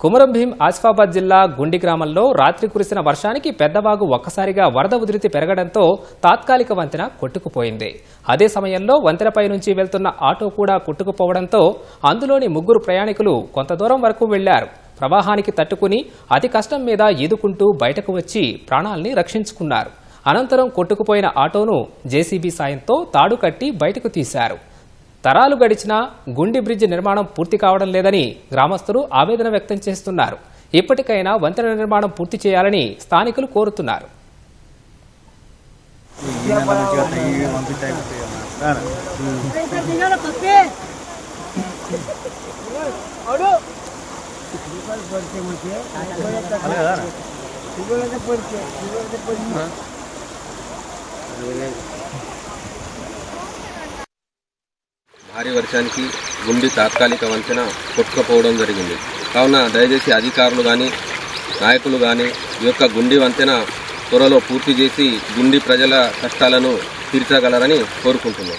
కుమరం భీం ఆసిఫాబాద్ జిల్లా గుండి గ్రామంలో రాత్రి కురిసిన వర్షానికి పెద్దవాగు ఒక్కసారిగా వరద ఉధృతి పెరగడంతో తాత్కాలిక వంతెన కొట్టుకుపోయింది. అదే సమయంలో వంతెనపై నుంచి వెళ్తున్న ఆటో కూడా కొట్టుకుపోవడంతో అందులోని ముగ్గురు ప్రయాణికులు కొంత దూరం వరకు వెళ్ళారు. ప్రవాహానికి తట్టుకుని అతి కష్టం మీద ఈదుకుంటూ బయటకు వచ్చి ప్రాణాల్ని రక్షించుకున్నారు. అనంతరం కొట్టుకుపోయిన ఆటోను జేసీబీ సాయంతో తాడు కట్టి బయటకు తీశారు. తరాలు గడిచినా గుండి బ్రిడ్జ్ నిర్మాణం పూర్తి కావడం లేదని గ్రామస్తులు ఆవేదన వ్యక్తం చేస్తున్నారు. ఇప్పటికైనా వంతెన నిర్మాణం పూర్తి చేయాలని స్థానికులు కోరుతున్నారు. భారీ వర్షానికి గుండి తాత్కాలిక వంతెన కొట్టుకుపోవడం జరిగింది. కావున దయచేసి అధికారులు కానీ నాయకులు కానీ ఈ యొక్క గుండి వంతెన త్వరలో పూర్తి చేసి గుండి ప్రజల కష్టాలను తీర్చగలరని కోరుకుంటున్నాం.